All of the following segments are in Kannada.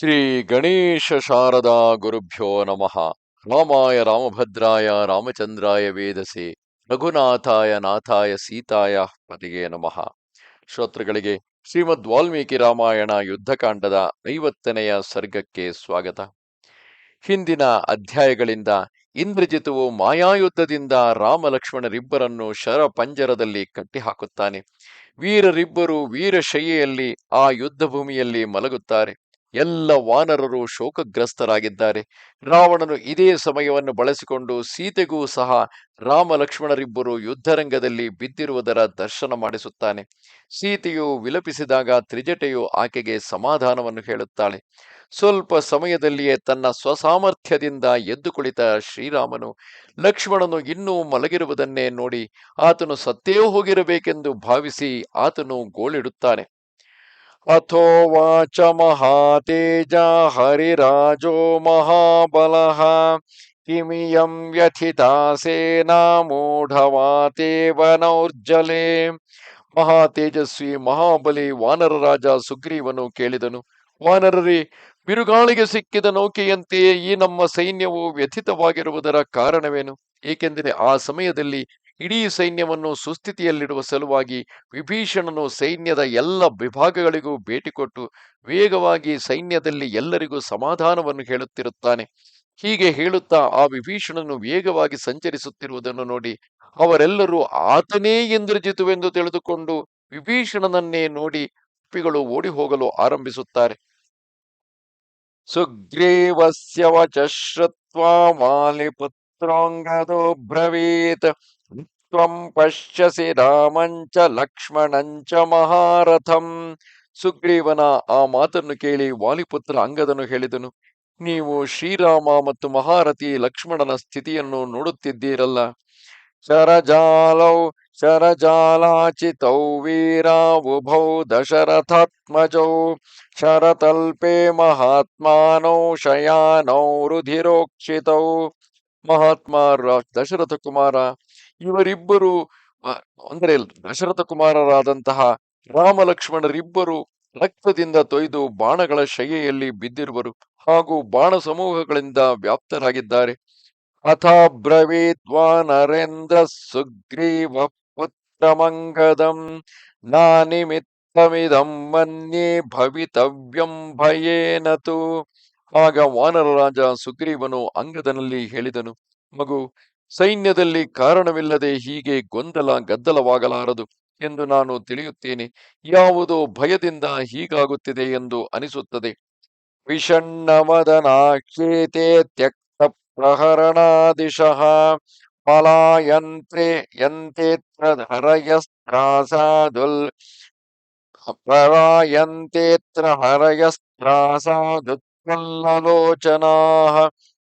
ಶ್ರೀ ಗಣೇಶ ಶಾರದಾ ಗುರುಭ್ಯೋ ನಮಃ. ರಾಮಾಯ ರಾಮಭದ್ರಾಯ ರಾಮಚಂದ್ರಾಯ ವೇದಸೆ. ರಘುನಾಥಾಯ ನಾಥಾಯ ಸೀತಾಯ ಪತಿಗೆ ನಮಃ. ಶ್ರೋತೃಗಳಿಗೆ ಶ್ರೀಮದ್ ವಾಲ್ಮೀಕಿ ರಾಮಾಯಣ ಯುದ್ಧಕಾಂಡದ ಐವತ್ತನೆಯ ಸರ್ಗಕ್ಕೆ ಸ್ವಾಗತ. ಹಿಂದಿನ ಅಧ್ಯಾಯಗಳಿಂದ ಇಂದ್ರಜಿತುವು ಮಾಯಾಯುದ್ಧದಿಂದ ರಾಮ ಲಕ್ಷ್ಮಣರಿಬ್ಬರನ್ನು ಶರ ಪಂಜರದಲ್ಲಿ ಕಟ್ಟಿಹಾಕುತ್ತಾನೆ. ವೀರರಿಬ್ಬರು ವೀರಶಯ್ಯೆಯಲ್ಲಿ ಆ ಯುದ್ಧ ಭೂಮಿಯಲ್ಲಿ ಮಲಗುತ್ತಾರೆ. ಎಲ್ಲ ವಾನರರು ಶೋಕಗ್ರಸ್ತರಾಗಿದ್ದಾರೆ. ರಾವಣನು ಇದೇ ಸಮಯವನ್ನು ಬಳಸಿಕೊಂಡು ಸೀತೆಗೂ ಸಹ ರಾಮ ಲಕ್ಷ್ಮಣರಿಬ್ಬರು ಯುದ್ಧರಂಗದಲ್ಲಿ ಬಿದ್ದಿರುವುದರ ದರ್ಶನ ಮಾಡಿಸುತ್ತಾನೆ. ಸೀತೆಯು ವಿಲಪಿಸಿದಾಗ ತ್ರಿಜಟೆಯು ಆಕೆಗೆ ಸಮಾಧಾನವನ್ನು ಹೇಳುತ್ತಾಳೆ. ಸ್ವಲ್ಪ ಸಮಯದಲ್ಲಿಯೇ ತನ್ನ ಸ್ವಸಾಮರ್ಥ್ಯದಿಂದ ಎದ್ದು ಕುಳಿತ ಶ್ರೀರಾಮನು ಲಕ್ಷ್ಮಣನು ಇನ್ನೂ ಮಲಗಿರುವುದನ್ನೇ ನೋಡಿ ಆತನು ಸತ್ತೇ ಹೋಗಿರಬೇಕೆಂದು ಭಾವಿಸಿ ಆತನು ಗೋಳಿಡುತ್ತಾನೆ. ಅಥೋವಾಚ ಮಹಾತೇಜ ಹರಿರಾಜೋ ಮಹಾಬಲಃ ಕಿಮಿಯಂ ವ್ಯಥಿತಾ ಸೇನಾ ಮೂಢವಾತೇವ ಮಹಾ ಮಹಾತೇಜಸ್ವಿ ಮಹಾಬಲಿ ವಾನರ ರಾಜ ಸುಗ್ರೀವನು ಕೇಳಿದನು, ವಾನರರಿ, ಬಿರುಗಾಳಿಗೆ ಸಿಕ್ಕಿದ ನೌಕೆಯಂತೆಯೇ ಈ ನಮ್ಮ ಸೈನ್ಯವು ವ್ಯಥಿತವಾಗಿರುವುದರ ಕಾರಣವೇನು? ಏಕೆಂದರೆ ಆ ಸಮಯದಲ್ಲಿ ಇಡೀ ಸೈನ್ಯವನ್ನು ಸುಸ್ಥಿತಿಯಲ್ಲಿಡುವ ಸಲುವಾಗಿ ವಿಭೀಷಣನು ಸೈನ್ಯದ ಎಲ್ಲ ವಿಭಾಗಗಳಿಗೂ ಭೇಟಿ ಕೊಟ್ಟು ವೇಗವಾಗಿ ಸೈನ್ಯದಲ್ಲಿ ಎಲ್ಲರಿಗೂ ಸಮಾಧಾನವನ್ನು ಹೇಳುತ್ತಿರುತ್ತಾನೆ. ಹೀಗೆ ಹೇಳುತ್ತಾ ಆ ವಿಭೀಷಣನು ವೇಗವಾಗಿ ಸಂಚರಿಸುತ್ತಿರುವುದನ್ನು ನೋಡಿ ಅವರೆಲ್ಲರೂ ಆತನೇ ಇಂದ್ರಜಿತುವೆಂದು ತಿಳಿದುಕೊಂಡು ವಿಭೀಷಣನನ್ನೇ ನೋಡಿ ಪಿಗಳು ಓಡಿ ಹೋಗಲು ಆರಂಭಿಸುತ್ತಾರೆ. ಸುಗ್ರೀವಸ್ಯ ವಚ ಮಾಲಿಪುತ್ರಾಂಗದೋ ಬ್ರವೀತ್. ತ್ವಂ ಪಶ್ಯಸಿ ರಾಮಂಚ ಲಕ್ಷ್ಮಣಂಚ ಮಹಾರಥಂ ಸುಗ್ರೀವನ ಆ ಮಾತನ್ನು ಕೇಳಿ ವಾಲಿಪುತ್ರ ಅಂಗದನು ಹೇಳಿದನು, ನೀವು ಶ್ರೀರಾಮ ಮತ್ತು ಮಹಾರಥಿ ಲಕ್ಷ್ಮಣನ ಸ್ಥಿತಿಯನ್ನು ನೋಡುತ್ತಿದ್ದೀರಲ್ಲ? ಶರಜಾಲೌ, ಶರಜಾಲಾಚಿತೌ ವೀರಾವುಭೌ ದಶರಥಾತ್ಮಜೌ, ಶರತಲ್ಪೆ ಮಹಾತ್ಮಾನೌ, ಶಯಾನೌ, ರುಧಿರೋಕ್ಷಿತೌ, ಮಹಾತ್ಮ ದಶರಥ ಕುಮಾರ ಇವರಿಬ್ಬರು ಅಂದರೆ ದಶರಥ ಕುಮಾರರಾದಂತಹ ರಾಮ ಲಕ್ಷ್ಮಣರಿಬ್ಬರು ರಕ್ತದಿಂದ ತೊಯ್ದು ಬಾಣಗಳ ಶಯ್ಯೆಯಲ್ಲಿ ಬಿದ್ದಿರುವರು ಹಾಗೂ ಬಾಣ ಸಮೂಹಗಳಿಂದ ವ್ಯಾಪ್ತರಾಗಿದ್ದಾರೆ. ಅಥಾ ಬ್ರವೀತ್ವಾ ನರೇಂದ್ರ ಸುಗ್ರೀವ ಪುತ್ರಮಂಗದಂ ನಾನಿಮಿತ್ತಮಿದಂ ಮನ್ಯೇ ಭವಿತವ್ಯಂ ಭಯೇನತು ಆಗ ವಾನರ ರಾಜ ಸುಗ್ರೀವನು ಅಂಗದನಲ್ಲಿ ಹೇಳಿದನು, ಮಗು ಸೈನ್ಯದಲ್ಲಿ ಕಾರಣವಿಲ್ಲದೆ ಹೀಗೆ ಗೊಂದಲ ಗದ್ದಲವಾಗಲಾರದು ಎಂದು ನಾನು ತಿಳಿಯುತ್ತೇನೆ. ಯಾವುದೋ ಭಯದಿಂದ ಹೀಗಾಗುತ್ತಿದೆ ಎಂದು ಅನಿಸುತ್ತದೆ. ವಿಷಣ್ಣವದನಾಕ್ಷೇತೆ ತ್ಯಕ್ತ ಪ್ರಹರಣಾದಿಶಃ ಪಲಾಯಂತ್ರೆ ಯಂತೇತ್ರ ಹರಯಸ್ತ್ರಾಸಾದುಲ್ ಹರಯಸ್ತ್ರಾಸಾದುತ್ಕಲ್ಲಲೋಚನಾಃ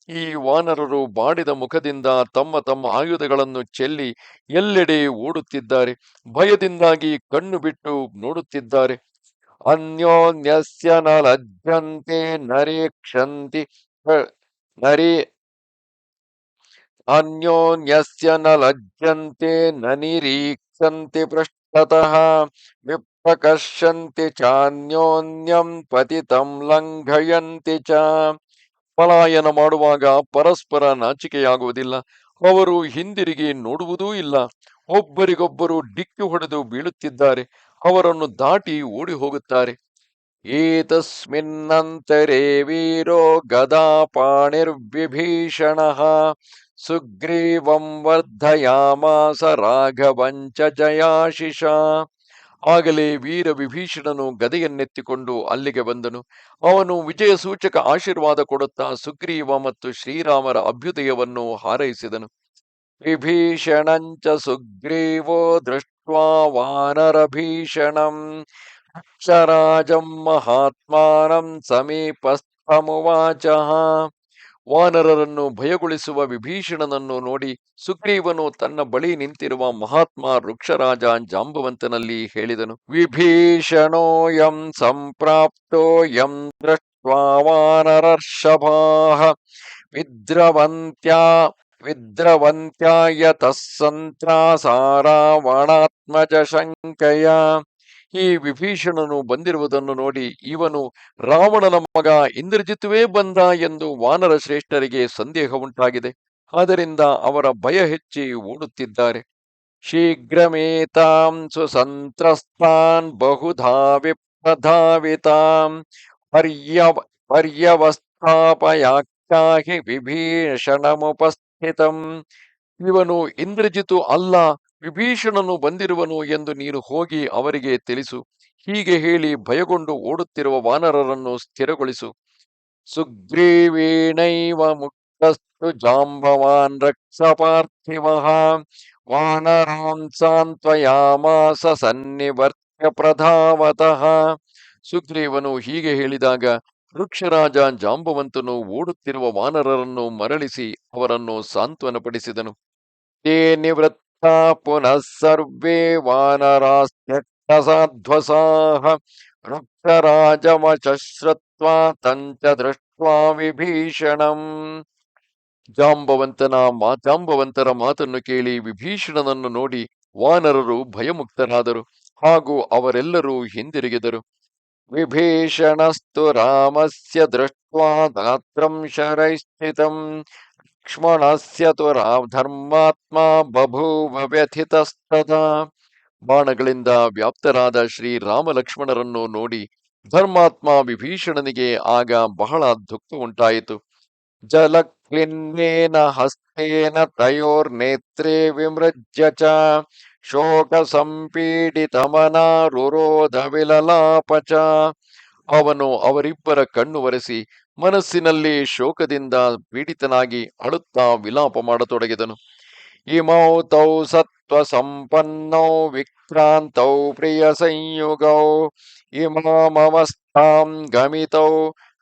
ಈ ವಾನರರು ಬಾಡಿದ ಮುಖದಿಂದ ತಮ್ಮ ತಮ್ಮ ಆಯುಧಗಳನ್ನು ಚೆಲ್ಲಿ ಎಲ್ಲೆಡೆ ಓಡುತ್ತಿದ್ದಾರೆ. ಭಯದಿಂದಾಗಿ ಕಣ್ಣು ಬಿಟ್ಟು ನೋಡುತ್ತಿದ್ದಾರೆ. ಅನ್ಯೋನ್ಯಸ್ಯ ನ ಲಜ್ಜಂತೆ ನರೇಕ್ಷಂತಿ ನರಿ ಅನ್ಯೋನ್ಯಸ್ಯ ನ ಲಜ್ಜಂತೆ ನನಿರೀಕ್ಷಂತೆ ನಿರೀಕ್ಷಂತಿ ಪೃಷ್ಠತಃ ವಿಪ್ರಕರ್ಷಂತೆ ಚಾನ್ಯೋನ್ಯಂ ಪತಿತಂ ಲಂಘಯಂತಿ ಚ. ಪಲಾಯನ ಮಾಡುವಾಗ ಪರಸ್ಪರ ನಾಚಿಕೆಯಾಗುವುದಿಲ್ಲ. ಅವರು ಹಿಂದಿರುಗಿ ನೋಡುವುದೂ ಇಲ್ಲ. ಒಬ್ಬರಿಗೊಬ್ಬರು ಡಿಕ್ಕಿ ಹೊಡೆದು ಬೀಳುತ್ತಿದ್ದಾರೆ. ಅವರನ್ನು ದಾಟಿ ಓಡಿ ಹೋಗುತ್ತಾರೆ ಏತಸ್ಮಿನ್ನಂತರೇ ವೀರೋ ಗದಾಪಾಣಿರ್ವಿಭೀಷಣಃ ಸುಗ್ರೀವಂ ವರ್ಧಯಾಮಾಸ ರಾಘವಂಚ ಜಯಾಶಿಷ. ಆಗಲೇ ವೀರ ವಿಭೀಷಣನು ಗದೆಯನ್ನೆತ್ತಿಕೊಂಡು ಅಲ್ಲಿಗೆ ಬಂದನು. ಅವನು ವಿಜಯ ಸೂಚಕ ಆಶೀರ್ವಾದ ಕೊಡುತ್ತಾ ಸುಗ್ರೀವ ಮತ್ತು ಶ್ರೀರಾಮರ ಅಭ್ಯುದಯವನ್ನು ಹಾರೈಸಿದನು. ವಿಭೀಷಣಂಚ ಸುಗ್ರೀವೋ ದೃಷ್ಟ್ವಾ ವಾನರಭೀಷಣಂ ಅಕ್ಷರಾಜಂ ಮಹಾತ್ಮಾನಂ ಸಮೀಪಸ್ಥಮುವಾಚ. ವಾನರರನ್ನು ಭಯಗೊಳಿಸುವ ವಿಭೀಷಣನನ್ನು ನೋಡಿ ಸುಗ್ರೀವನು ತನ್ನ ಬಳಿ ನಿಂತಿರುವ ಮಹಾತ್ಮ ವೃಕ್ಷರಾಜ ಜಾಂಬವಂತನಲ್ಲಿ ಹೇಳಿದನು, ವಿಭೀಷಣೋಯಂ ಸಂಪ್ರಾಪ್ತೋ ಯಂ ದೃಷ್ಟ್ವಾ ವಾನರರ್ಷಭಾಃ, ವಿದ್ರವಂತ್ಯಾ ವಿದ್ರವಂತ್ಯಾಯತಃ ಸಂತ್ರಾಸಾ ರಾವಣಾತ್ಮಜ ಶಂಕಯ ಈ ವಿಭೀಷಣನು ಬಂದಿರುವುದನ್ನು ನೋಡಿ ಇವನು, ರಾವಣನ ಮಗ ಇಂದ್ರಜಿತ್ವೇ ಬಂದ ಎಂದು ವಾನರ ಶ್ರೇಷ್ಠರಿಗೆ ಸಂದೇಹ ಉಂಟಾಗಿದೆ. ಆದ್ದರಿಂದ ಅವರ ಭಯ ಹೆಚ್ಚಿ ಓಡುತ್ತಿದ್ದಾರೆ. ಶೀಘ್ರಮೇತಾಂ ಸುಸಂತ್ರಸ್ತಾನ್ ಬಹುಧಾ ವಿಪ್ರಧಾವಿತಾಂ. ಪರ್ಯವ, ಪರ್ಯವಸ್ಥಾಪಯಾಖ್ಯಾಹಿ ವಿಭೀಷಣಮುಪಸ್ಥಿತಂ. ಇವನು ಇಂದ್ರಜಿತು ಅಲ್ಲ ವಿಭೀಷಣನು ಬಂದಿರುವನು ಎಂದು ನೀನು ಹೋಗಿ ಅವರಿಗೆ ತಿಳಿಸು. ಹೀಗೆ ಹೇಳಿ ಭಯಗೊಂಡು ಓಡುತ್ತಿರುವ ವಾನರರನ್ನು ಸ್ಥಿರಗೊಳಿಸು. ಸುಗ್ರೀವೇಣೈವ ಮುಕ್ತಸ್ತು ಜಾಂಬವಾನ್ ರಕ್ಷ ಪಾರ್ಥಿವ. ವಾನರಾನ್ ಸಾಂತ್ವಯಾಮಾಸ ಸನ್ನಿವರ್ತ್ಯ ಪ್ರಧಾವತಃ. ಸುಗ್ರೀವನು ಹೀಗೆ ಹೇಳಿದಾಗ, ವೃಕ್ಷರಾಜ ಜಾಂಬವಂತನು ಓಡುತ್ತಿರುವ ವಾನರರನ್ನು ಮರಳಿಸಿ ಅವರನ್ನು ಸಾಂತ್ವನಪಡಿಸಿದನು. ತೇ ನಿವೃತ್ತ ಪುನಃ ಸರ್ವೇ ವೃಕ್ಷರಾಜಮಶ್ರುತ್ವಾ ತಂಚ ದೃಷ್ಟ್ವಾ ವಿಭೀಷಣಂ ಜಾಂಬವಂತನ ಮಾ ಜಾಂಬವಂತರ ಮಾತನ್ನು ಕೇಳಿ ವಿಭೀಷಣನನ್ನು ನೋಡಿ ವಾನರರು ಭಯಮುಕ್ತರಾದರು ಹಾಗೂ ಅವರೆಲ್ಲರೂ ಹಿಂದಿರುಗಿದರು. ವಿಭೀಷಣಸ್ತು ರಾಮಸ್ಯ ದೃಷ್ಟ್ವಾ ಗಾತ್ರಂ ಶರೈಸ್ಥಿತಂ ಲಕ್ಷ್ಮಣಸ್ಯ ತು ರಾ ಧರ್ಮಾತ್ಮ ಬಭೂವ ವ್ಯಥಿತಸ್ತದಾ ಬಾಣಗಳಿಂದ ವ್ಯಾಪ್ತರಾದ ಶ್ರೀ ರಾಮ ಲಕ್ಷ್ಮಣರನ್ನು ನೋಡಿ ಧರ್ಮಾತ್ಮ ವಿಭೀಷಣನಿಗೆ ಆಗ ಬಹಳ ದುಃಖ ಉಂಟಾಯಿತು ಜಲಕ್ಲಿನ್ನೇನ ಹಸ್ತೇನ ತಯೋರ್ನೇತ್ರೇ ವಿಮೃಜ್ಯ ಚ। ಶೋಕ ಸಂಪೀಡಿತಮನ ರುರೋಧ ವಿಲಲಾಪ ಅವನು ಅವರಿಬ್ಬರ ಕಣ್ಣು ಒರೆಸಿ ಮನಸ್ಸಿನಲ್ಲಿ ಶೋಕದಿಂದ ಪೀಡಿತನಾಗಿ ಅಳುತ್ತಾ ವಿಲಾಪ ಮಾಡತೊಡಗಿದನು. ಇಮೌ ತೌ ಸತ್ವ ಸಂಪನ್ನೌ ವಿಕ್ರಾಂತೌ ಪ್ರಿಯ ಸಂಯುಗೌ ಇಮಾಮವಸ್ಥಾಂ ಗಮಿತೌ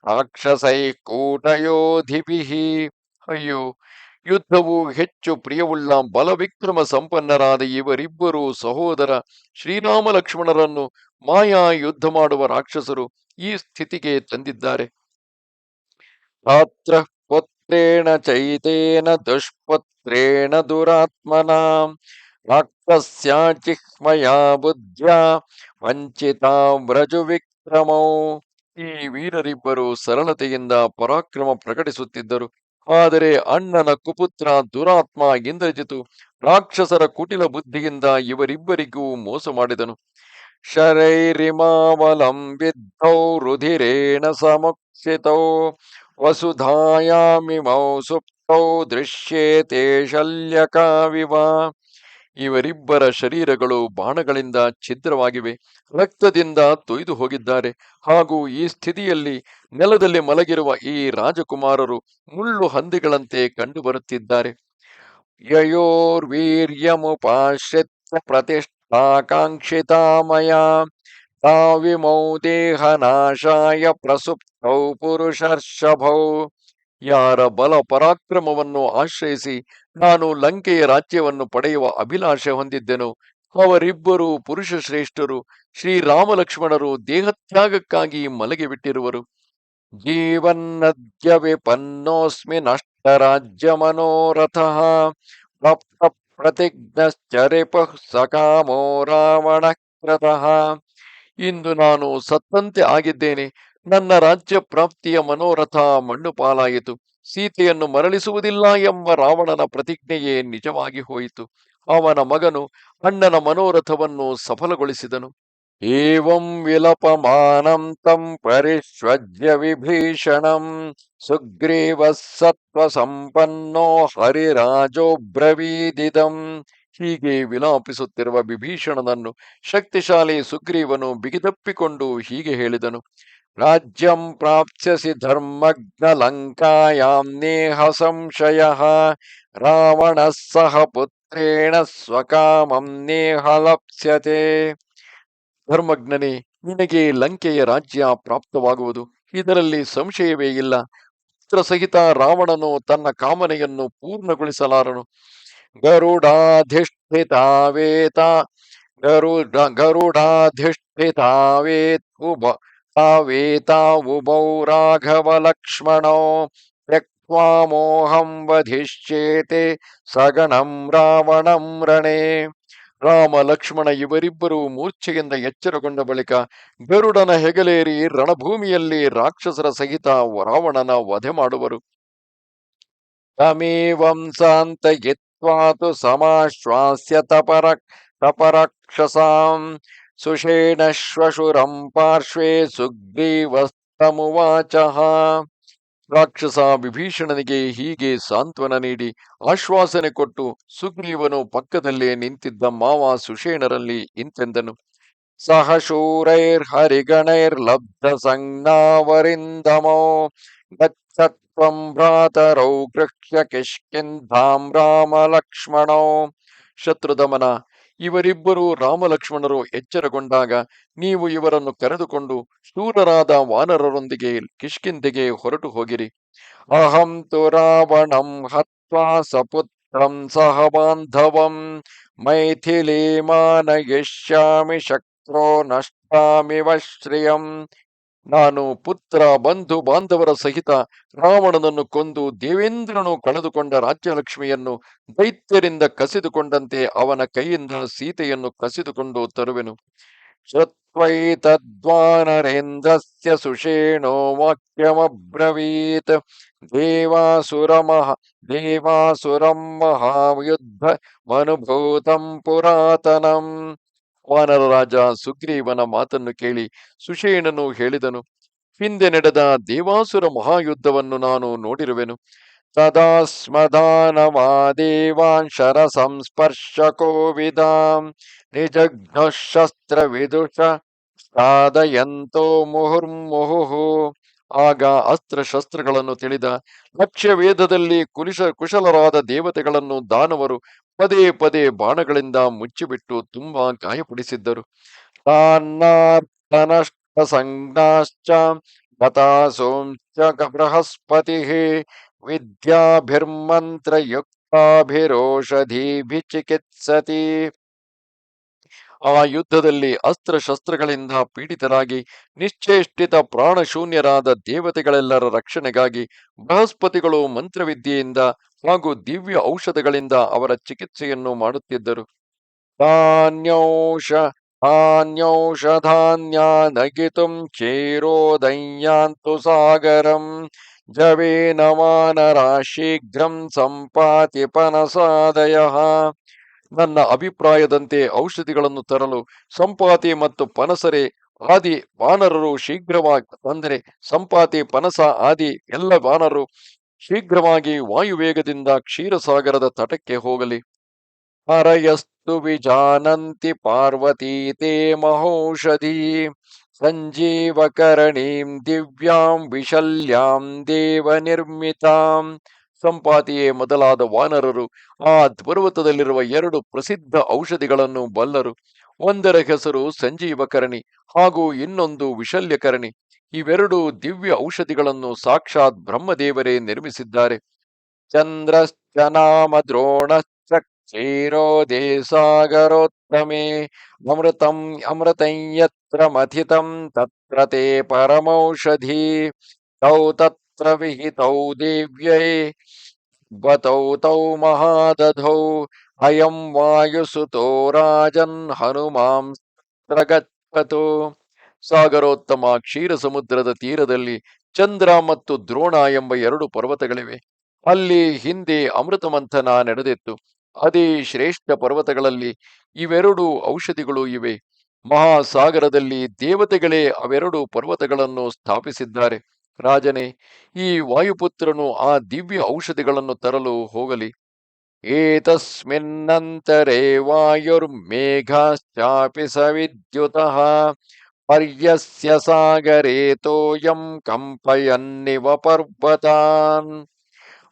ರಾಕ್ಷಸೈ ಯೋಧಿಪಿಹಿ ಅಯ್ಯೋ, ಯುದ್ಧವು ಹೆಚ್ಚು ಪ್ರಿಯವುಳ್ಳ ಬಲವಿಕ್ರಮ ಸಂಪನ್ನರಾದ ಇವರಿಬ್ಬರು ಸಹೋದರ ಶ್ರೀರಾಮ ಲಕ್ಷ್ಮಣರನ್ನು ಮಾಯಾ ಯುದ್ಧ ಮಾಡುವ ರಾಕ್ಷಸರು ಈ ಸ್ಥಿತಿಗೆ ತಂದಿದ್ದಾರೆ. ರಾತ್ರ ಪುತ್ರೇಣ ಚೈತೇನ ದುಷ್ಪುತ್ರೇಣ ದುರಾತ್ಮನ ರಾಕ್ಷಸ್ಯ ಬುದ್ಧಿಯ ವ್ರಜು ವಿಕ್ರಮೌ ಈ ವೀರರಿಬ್ಬರು ಸರಳತೆಯಿಂದ ಪರಾಕ್ರಮ ಪ್ರಕಟಿಸುತ್ತಿದ್ದರು. ಆದರೆ ಅಣ್ಣನ ಕುಪುತ್ರ ದುರಾತ್ಮ ಇಂದ್ರಜಿತು ರಾಕ್ಷಸರ ಕುಟಿಲ ಬುದ್ಧಿಯಿಂದ ಇವರಿಬ್ಬರಿಗೂ ಮೋಸ ಮಾಡಿದನು. ಶರೈರಿಮಾವಲಂಬಿದ್ಧೌ ರುಧಿರೇಣ ಸಮುಕ್ಷಿತೌ ವಸುಧಾಯಾಮಿಮೌ ಸುಪ್ತೌ ದೃಶ್ಯೇತೆ ಶಲ್ಯಕಾವಿವ. ಇವರಿಬ್ಬರ ಶರೀರಗಳು ಬಾಣಗಳಿಂದ ಛಿದ್ರವಾಗಿವೆ. ರಕ್ತದಿಂದ ತೊಯ್ದು ಹೋಗಿದ್ದಾರೆ. ಹಾಗೂ ಈ ಸ್ಥಿತಿಯಲ್ಲಿ ನೆಲದಲ್ಲಿ ಮಲಗಿರುವ ಈ ರಾಜಕುಮಾರರು ಮುಳ್ಳು ಹಂದಿಗಳಂತೆ ಕಂಡುಬರುತ್ತಿದ್ದಾರೆ ಯಯೋರ್ವೀರ್ಯಮುಪಾಶ್ರಿತ್ಯ ಪ್ರತಿಷ್ಠಾಕಾಂಕ್ಷಿತಾಮಯ. ತಾವಿಮೌ ದೇಹನಾಶಾಯ ಪ್ರಸುಪ್ತೌ ಪುರುಷರ್ಷಭೌ. ಯಾರ ಬಲ ಪರಾಕ್ರಮವನ್ನು ಆಶ್ರಯಿಸಿ ನಾನು ಲಂಕೆಯ ರಾಜ್ಯವನ್ನು ಪಡೆಯುವ ಅಭಿಲಾಷೆ ಹೊಂದಿದ್ದೆನು. ಅವರಿಬ್ಬರು ಪುರುಷ ಶ್ರೇಷ್ಠರು ಶ್ರೀರಾಮಲಕ್ಷ್ಮಣರು ದೇಹತ್ಯಾಗಕ್ಕಾಗಿ ಮಲಗಿಬಿಟ್ಟಿರುವರು ಜೀವನ್ನದ್ಯ ವಿಪನ್ನೋಸ್ಮಿ ನಷ್ಟ ರಾಜ್ಯ ಮನೋರಥ ಪ್ರತಿಜ್ಞಶ್ಚರಿಪುಃ ಸಕಾಮೋ ರಾವಣ ಇಂದು ನಾನು ಸತ್ತಂತೆ ಆಗಿದ್ದೇನೆ. ನನ್ನ ರಾಜ್ಯ ಪ್ರಾಪ್ತಿಯ ಮನೋರಥ ಮಣ್ಣು ಪಾಲಾಯಿತು. ಸೀತೆಯನ್ನು ಮರಳಿಸುವುದಿಲ್ಲ ಎಂಬ ರಾವಣನ ಪ್ರತಿಜ್ಞೆಯೇ ನಿಜವಾಗಿ ಹೋಯಿತು. ಅವನ ಮಗನು ಅಣ್ಣನ ಮನೋರಥವನ್ನು ಸಫಲಗೊಳಿಸಿದನು. ಏವಂ ವಿಲಪಮಾನಂ ತಂ ಪರಿಶ್ವಜ್ಯ ವಿಭೀಷಣಂ ಸುಗ್ರೀವ ಸತ್ವ ಸಂಪನ್ನೋ ಹರಿರಾಜೋಬ್ರವೀದಿದಂ ಹೀಗೆ ವಿಲಾಪಿಸುತ್ತಿರುವ ವಿಭೀಷಣನನ್ನು ಶಕ್ತಿಶಾಲಿ ಸುಗ್ರೀವನು ಬಿಗಿದಪ್ಪಿಕೊಂಡು ಹೀಗೆ ಹೇಳಿದನು. ರಾಜ್ಯಂ ಪ್ರಾಪ್ಸ್ಯಸಿ ಧರ್ಮಜ್ಞ ಲಂಕಾಯಾಂ ಸಂಶಯ, ರಾವಣ ಸಹ ಪುತ್ರೇಣ ಸ್ವಕಾಮಂ ಲಪ್ಸ್ಯತೆ. ಧರ್ಮಜ್ಞನೇ, ನಿನಗೆ ಲಂಕೆಯ ರಾಜ್ಯ ಪ್ರಾಪ್ತವಾಗುವುದು. ಇದರಲ್ಲಿ ಸಂಶಯವೇ ಇಲ್ಲ. ಪುತ್ರ ಸಹಿತ ರಾವಣನು ತನ್ನ ಕಾಮನೆಯನ್ನು ಪೂರ್ಣಗೊಳಿಸಲಾರನು. ಗರುಡಾಧಿಷ್ಠಿತಾವೇತ ಗರುಡ ಗರುಡಾಧಿಷ್ಠಿತಾವೇತ್ ಉಭ ತಾವೇತಾ ಉಭೌ ರಾಘವ ಲಕ್ಷ್ಮಣೋ ತ್ಯಕ್ವಾ ಮೋಹಂ ವಧಿಷ್ಯೇತೆ ಸಗಣಂ ರಾವಣಂ ರಣೇ ರಾಮ ಲಕ್ಷ್ಮಣ ಇವರಿಬ್ಬರು ಮೂರ್ಛೆಯಿಂದ ಎಚ್ಚರಗೊಂಡ ಬಳಿಕ ಗರುಡನ ಹೆಗಲೇರಿ ರಣಭೂಮಿಯಲ್ಲಿ ರಾಕ್ಷಸರ ಸಹಿತ ರಾವಣನ ವಧೆ ಮಾಡುವರು. ತಮೇವಂ ಸಾಂತಯಿತ್ವಾತು ಸಮಾಶ್ವಾಸ್ಯ ತಪರ ತಪರಕ್ಷಸಾಂ ಶ್ವಶುರಂ ಪಾರ್ಶ್ವೇ ಸುಗ್ರೀವಸ್ತಮುವಾಚಃ ರಾಕ್ಷಸ ವಿಭೀಷಣನಿಗೆ ಹೀಗೆ ಸಾಂತ್ವನ ನೀಡಿ ಆಶ್ವಾಸನೆ ಕೊಟ್ಟು ಸುಗ್ರೀವನು ಪಕ್ಕದಲ್ಲೇ ನಿಂತಿದ್ದ ಮಾವ ಸುಷೇಣರಲ್ಲಿ ಇಂತೆಂದನು. ಸಹ ಶೂರೈರ್ಹರಿಗಣೈರ್ಲಬ್ಧ ಸಂಜ್ಞಾವರಿಂದಮೋ ಗಚ್ಚತ್ವಂ ಭ್ರಾತರೌ ಗೃಹ್ಯ ಕಿಷ್ಕಿಂಧಾಂ ರಾಮ ಲಕ್ಷ್ಮಣೋ ಶತ್ರುದಮನ ಇವರಿಬ್ಬರು ರಾಮಲಕ್ಷ್ಮಣರು ಎಚ್ಚರಗೊಂಡಾಗ ನೀವು ಇವರನ್ನು ಕರೆದುಕೊಂಡು ಶೂರರಾದ ವಾನರರೊಂದಿಗೆ ಕಿಷ್ಕಿಂಧೆಗೆ ಹೊರಟು ಹೋಗಿರಿ. ಅಹಂ ತು ರಾವಣಂ ಹತ್ವಾ ಸಪುತ್ರಂ ಸಹ ಬಾಂಧವಂ ಶಕ್ರೋ ನಷ್ಟಾಮಿ ಶ್ರಿಯಂ। ನಾನು ಪುತ್ರ, ಬಂಧು, ಬಾಂಧವರ ಸಹಿತ ರಾವಣನನ್ನು ಕೊಂದು ದೇವೇಂದ್ರನು ಕಳೆದುಕೊಂಡ ರಾಜ್ಯಲಕ್ಷ್ಮಿಯನ್ನು ದೈತ್ಯರಿಂದ ಕಸಿದುಕೊಂಡಂತೆ ಅವನ ಕೈಯಿಂದ ಸೀತೆಯನ್ನು ಕಸಿದುಕೊಂಡು ತರುವೆನು. ಶ್ರುತ್ವೈತದ್ವಾನರೇಂದ್ರಸ್ಯ ಸುಷೇಣೋ ವಾಕ್ಯಮಬ್ರವೀತ್. ದೇವಾಸುರಮಹ, ದೇವಾಸುರಂ ಮಹಾಯುದ್ಧ ಮನುಭೂತಂ ಪುರಾತನಂ. ವಾನರ ರಾಜ ಸುಗ್ರೀವನ ಮಾತನ್ನು ಕೇಳಿ ಸುಷೇಣನು ಹೇಳಿದನು, ಹಿಂದೆ ನಡೆದ ದೇವಾಸುರ ಮಹಾಯುದ್ಧವನ್ನು ನಾನು ನೋಡಿರುವೆನು. ತದಾ ಸ್ಮದಾನವಾದೇವಾನ್ ಶರ ಸಂಸ್ಪರ್ಶಕೋ ಕೋವಿದಾಂ ನಿಜಘ್ನ ಶಸ್ತ್ರ ವಿದುಷ ಸಾಧಯಂತೋ ಮುಹುರ್ಮುಹು ಆಗ ಅಸ್ತ್ರ ಶಸ್ತ್ರಗಳನ್ನು ತಿಳಿದ ಲಕ್ಷ್ಯ ವೇದದಲ್ಲಿ ಕುಲಿಶ ಕುಶಲರಾದ ದೇವತೆಗಳನ್ನು ದಾನವರು ಪದೇ ಪದೇ ಬಾಣಗಳಿಂದ ಮುಚ್ಚಿಬಿಟ್ಟು ತುಂಬಾ ಗಾಯಪಡಿಸಿದ್ದರು. ಬೃಹಸ್ಪತಿ ವಿದ್ಯಾಭಿರ್ಮಂತ್ರಯುಕ್ತಾಭಿರೋಷಧೀಭಿ ಚಿಕಿತ್ಸತಿ ಆ ಯುದ್ಧದಲ್ಲಿ ಅಸ್ತ್ರ ಶಸ್ತ್ರಗಳಿಂದ ಪೀಡಿತರಾಗಿ ನಿಶ್ಚೇಷ್ಟಿತ ಪ್ರಾಣಶೂನ್ಯರಾದ ದೇವತೆಗಳೆಲ್ಲರ ರಕ್ಷಣೆಗಾಗಿ ಬೃಹಸ್ಪತಿಗಳು ಮಂತ್ರವಿದ್ಯೆಯಿಂದ ಹಾಗೂ ದಿವ್ಯ ಔಷಧಗಳಿಂದ ಅವರ ಚಿಕಿತ್ಸೆಯನ್ನು ಮಾಡುತ್ತಿದ್ದರು. ಧಾನ್ಯೌಷ ಧಾನ್ಯೌಷಧಾನ್ಯಾನಗಿತುಂ ಕ್ಷೀರೋದಯ್ಯಾಂತು ಸಾಗರಂ ಜವೇನ ಮಾನರ ಶೀಘ್ರಂ ಸಂಪಾತಿ ಪನಸಾದಯ ನನ್ನ ಅಭಿಪ್ರಾಯದಂತೆ ಔಷಧಿಗಳನ್ನು ತರಲು ಸಂಪಾತಿ ಮತ್ತು ಪನಸರೆ ಆದಿ ವಾನರರು ಶೀಘ್ರವಾಗಿ ಅಂದರೆ ಸಂಪಾತಿ, ಪನಸ ಆದಿ ಎಲ್ಲ ವಾನರರು ಶೀಘ್ರವಾಗಿ ವಾಯುವೇಗದಿಂದ ಕ್ಷೀರಸಾಗರದ ತಟಕ್ಕೆ ಹೋಗಲಿ. ಹರಯಸ್ತು ವಿಜಾನಂತಿ ಪಾರ್ವತೀ ತೇ ಮಹೌಷಧಿ ಸಂಜೀವಕರಣೀಂ ದಿವ್ಯಾಂ ವಿಶಲ್ಯಾಂ ದೇವ ನಿರ್ಮಿತಾಂ ಸಂಪಾತಿಯೇ ಮೊದಲಾದ ವಾನರರು. ಆ ಪರ್ವತದಲ್ಲಿರುವ ಎರಡು ಪ್ರಸಿದ್ಧ ಔಷಧಿಗಳನ್ನು ಬಲ್ಲರು. ಒಂದರ ಹೆಸರು ಸಂಜೀವಕರಣಿ, ಹಾಗೂ ಇನ್ನೊಂದು ವಿಶಲ್ಯಕರಣಿ. ಇವೆರಡು ದಿವ್ಯ ಔಷಧಿಗಳನ್ನು ಸಾಕ್ಷಾತ್ ಬ್ರಹ್ಮದೇವರೇ ನಿರ್ಮಿಸಿದ್ದಾರೆ. ಚಂದ್ರಶ್ಚ ನಾಮ ದ್ರೋಣಶ್ಚ ಅಮೃತಂ ಅಮೃತಂ ಯತ್ರ ಮಥಿತಂ ತತ್ರ ಪರಮೌಷಧಿ. ತೌ ವಿಹಿತೌ ದೇವ್ಯೈ ಬತೌ ತೌ ಮಹಾದಧೌ ರಾಜನ್ ಹನುಮಾಂ ಗಚ್ಚತು ಸಾಗರೋತ್ತಮ ಕ್ಷೀರ ಸಮುದ್ರದ ತೀರದಲ್ಲಿ ಚಂದ್ರ ಮತ್ತು ದ್ರೋಣ ಎಂಬ ಎರಡು ಪರ್ವತಗಳಿವೆ. ಅಲ್ಲಿ ಹಿಂದೆ ಅಮೃತ ಮಂಥನ ನಡೆದಿತ್ತು. ಅದೇ ಶ್ರೇಷ್ಠ ಪರ್ವತಗಳಲ್ಲಿ ಇವೆರಡು ಔಷಧಿಗಳು ಇವೆ. ಮಹಾಸಾಗರದಲ್ಲಿ ದೇವತೆಗಳೇ ಅವೆರಡು ಪರ್ವತಗಳನ್ನು ಸ್ಥಾಪಿಸಿದ್ದಾರೆ. ರಾಜನೇ, ಈ ವಾಯುಪುತ್ರನು ಆ ದಿವ್ಯ ಔಷಧಿಗಳನ್ನು ತರಲು ಹೋಗಲಿ. ಏತಸ್ಮಿನ್ನಂತರೆ ವಾಯುರ್ಮೇಘಾಶ್ಚಾಪಿ ಸವಿದ್ಯುತಃ ಪರ್ಯಸ್ಯ ಸಾಗರೇ ತೋಯಂ ಕಂಪಯನ್ನಿವ ಪರ್ವತಾನ್.